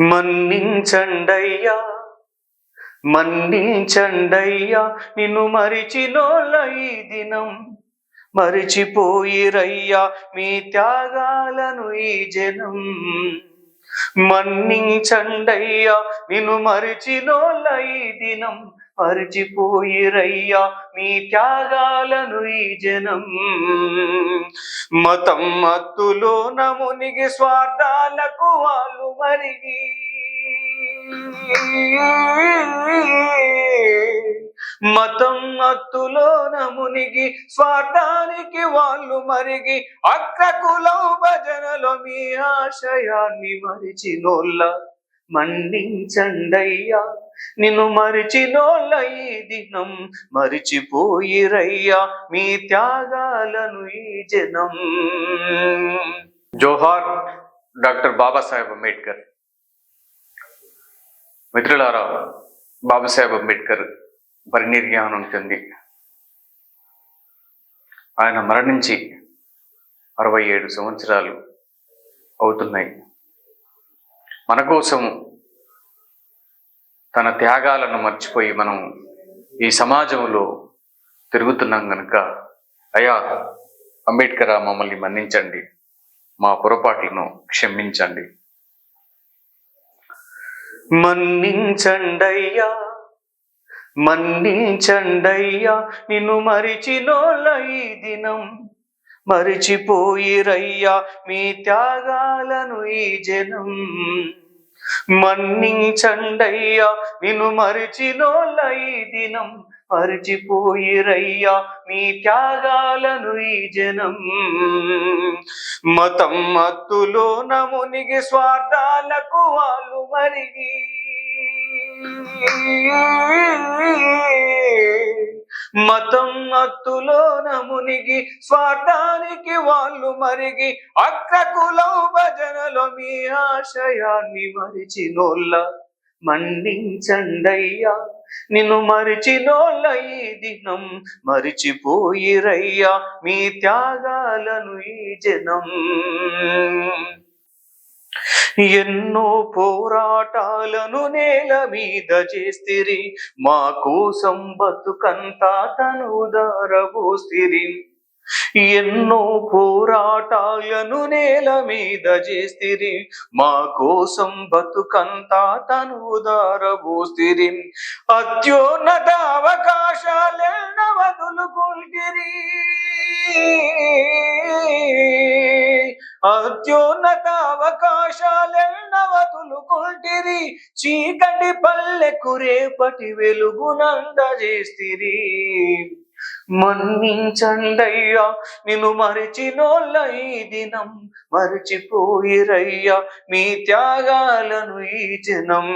మన్నించండయ్యా మన్నించండయ్యా నిన్ను మరిచినోళ్ళ ఈ దినం. మరిచిపోయిరయ్యా మీ త్యాగాలను ఈ జనం. మన్నించండయ్యా నిన్ను మరిచినోళ్ళ ఈ దినం. మరిచిపోయిరయ్యా మీ త్యాగాలను ఈ జనం. మతం మత్తులో నమునిగి స్వార్థాలకు వాళ్ళు మరిగి. మతం మత్తులో మునిగి స్వార్థానికి వాళ్ళు మరిగి. అగ్రకులం భజనలో మీ ఆశయాన్ని మరిచినోళ్ళ. మన్నించండయ్యా. నిన్ను మరిచినోళ్ళ ఈ దినం మరిచిపోయిరయ్యా మీ త్యాగాలను ఈ జనం. జోహార్ డాక్టర్ బాబాసాహెబ్ అంబేద్కర్. మిత్రులారా బాబాసాహెబ్ అంబేద్కర్ పరినిర్యాణం చెంది ఆయన మరణించి అరవై ఏడు సంవత్సరాలు అవుతున్నాయి. మన కోసం తన త్యాగాలను మర్చిపోయి మనం ఈ సమాజంలో తిరుగుతున్నాం గనుక అయా అంబేద్కర్ మమ్మల్ని మన్నించండి. మా పొరపాట్లను క్షమించండి. మన్నించండయ్యా మన్నించండయ్యా నిన్ను మరిచినోళ్ళ ఈ దినం. మరిచిపోయిరయ్యా మీ త్యాగాలను ఈ జనం. మన్నించండయ్యా నిన్ను మరిచినోళ్ళ ఈ దినం. మరిచిపోయిరయ్యా మీ త్యాగాలను ఈ జనం. మతం మత్తులో నమునిగి స్వార్థాలకు వాళ్ళు మరిగి. మతం మత్తులోన మునిగి స్వార్థానికి వాళ్ళు మరిగి అగ్రకులం భజనలో మీ ఆశయాన్ని మరిచినోళ్ళ. మండించండయ్యా నిన్ను మరిచినోళ్ళ ఈ దినం. మరిచిపోయిరయ్యా మీ త్యాగాలను ఈ జనం. ఎన్నో పోరాటాలను నేల మీద చేస్తిరి. మా కోసం బతుకంతా తను దారబోస్తిరి. ఎన్నో పోరాటాలను నేల మీద చేస్తిరి. మా కోసం బతుకంతా తను దారబోస్తిరి. అత్యున్నత అవకాశాలెన్న వదులుకుంటిరి. అత్యున్నత అవకాశాలెన్న చీకటి పల్లెకు రేపటి వెలుగునందజేస్తిరి మన్నించండయ్యా నిన్ను మరిచినోళ్ళ ఈ దినం మరిచిపోయిరయ్యా మీ త్యాగాలను ఈ జనం.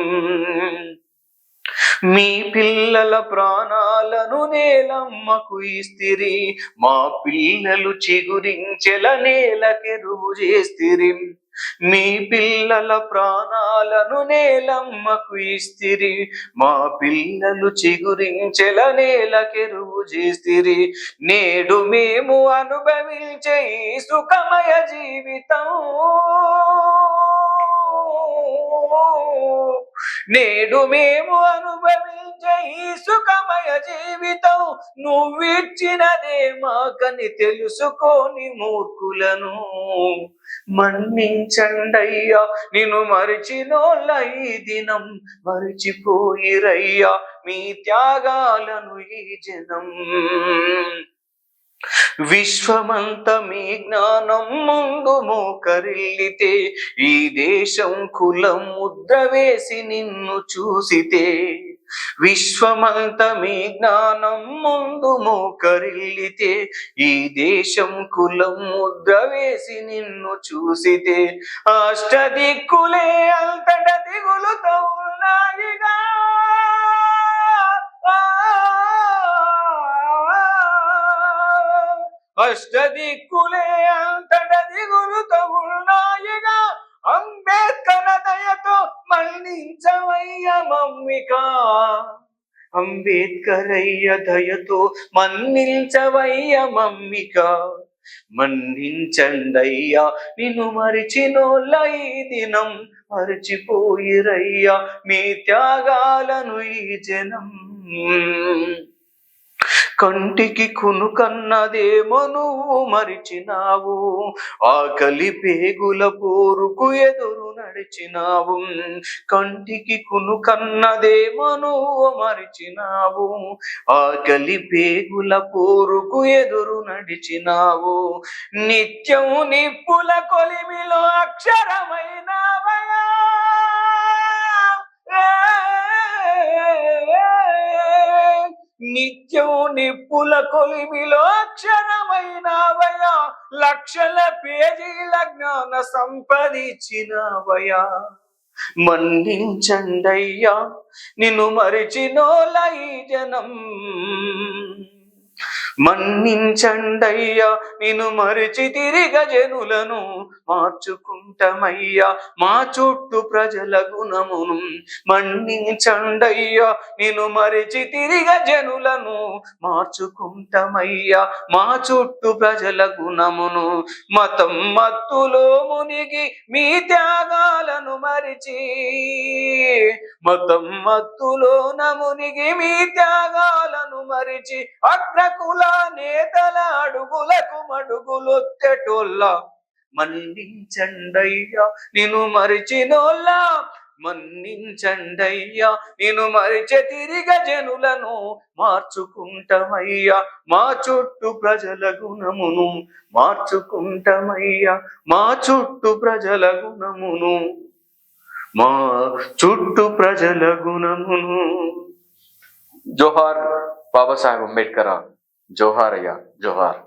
మీ పిల్లల ప్రాణాలను నేలమ్మకు ఇస్తిరి మా పిల్లలు చిగురించెల నేలకెరువు చేస్తిరి. మీ పిల్లల ప్రాణాలను నేలమ్మకు ఇస్తిరి. మా పిల్లలు చిగురించెల నేలకెరువు చేస్తిరి. నేడు మేము అనుభవించే సుఖమయ జీవితం. నేడు మేము అనుభవించే ఈ సుఖమయ జీవితం నువ్విచ్చినదే మాకని తెలుసుకోని మూర్ఖులను. మన్నించండయ్యా నిన్ను మరిచినోళ్ళ ఈ దినం మరిచిపోయిరయ్యా మీ త్యాగాలను ఈ జనం. విశ్వమంత మీ జ్ఞానం ముందు మోకరిల్లితే ఈ దేశం కులం ముద్ర వేసి నిన్ను చూసితే. విశ్వమంత మీ జ్ఞానం ముందు మోకరిల్లితే ఈ దేశం కులం ముద్ర వేసి నిన్ను చూసితే. అష్టదిక్కులే అంతట దిగులుతో ఉన్నాయిగా. అష్టదిక్కులే అంతట దిగులుతో ఉన్నాయిగా. అంబేద్కర్ దయతో మన్నించవయ్య మమ్మిక. అంబేద్కర్ అయ్య దయతో మన్నించవయ్య మమ్మిక. మన్నించండయ్యా నిన్ను మరిచినోళ్ళ ఈ దినం మరిచిపోయిరయ్యా మీ త్యాగాలను ఈ జనం. కంటికి కునుకన్నదేమో నువ్వు మరిచినావు ఆకలి పేగుల పోరుకు ఎదురు నడిచినావు. కంటికి కునుకన్నదేమో నువ్వు మరిచినావు. ఆకలి పేగుల పోరుకు ఎదురు నడిచినావు. నిత్యం నిప్పుల కొలిమిలో అక్షరమైనావా? నిత్యం నిప్పుల కొలిమిలో అక్షరమైనవయా లక్షల పేజీల జ్ఞాన సంపదించినవయా మన్నించండయ్యా నిన్ను మరిచినోల ఈ జనం. మన్నించండయ్యా నిన్ను మరిచి తిరిగ జనులను మార్చుకుంటమయ్యా. మా చుట్టూ ప్రజల గుణమును మన్నించండయ్యా నిన్ను మరిచి తిరిగ జనులను మార్చుకుంటమయ్యా. మా చుట్టూ ప్రజల గుణమును మతం మత్తులో మునిగి మీ త్యాగాలను మరిచి మతం మత్తులో నమునిగి మీ త్యాగాలను మరిచి అగ్రకుల నేతల అడుగులకు మడుగులొత్తెటోళ్ళ. మన్నించండయ్యా నేను మరిచినోళ్ళ. మన్నించండయ్యా నేను మరిచే తిరిగ జనులను మార్చుకుంటమయ్యా. మా చుట్టూ ప్రజల గుణమును మార్చుకుంటమయ్యా. మా చుట్టూ ప్రజల గుణమును మా చుట్టూ ప్రజల గుణమును. జోహార్ బాబాసాహెబ్ అంబేద్కర్ జోహార్ అయ్యా జోహార్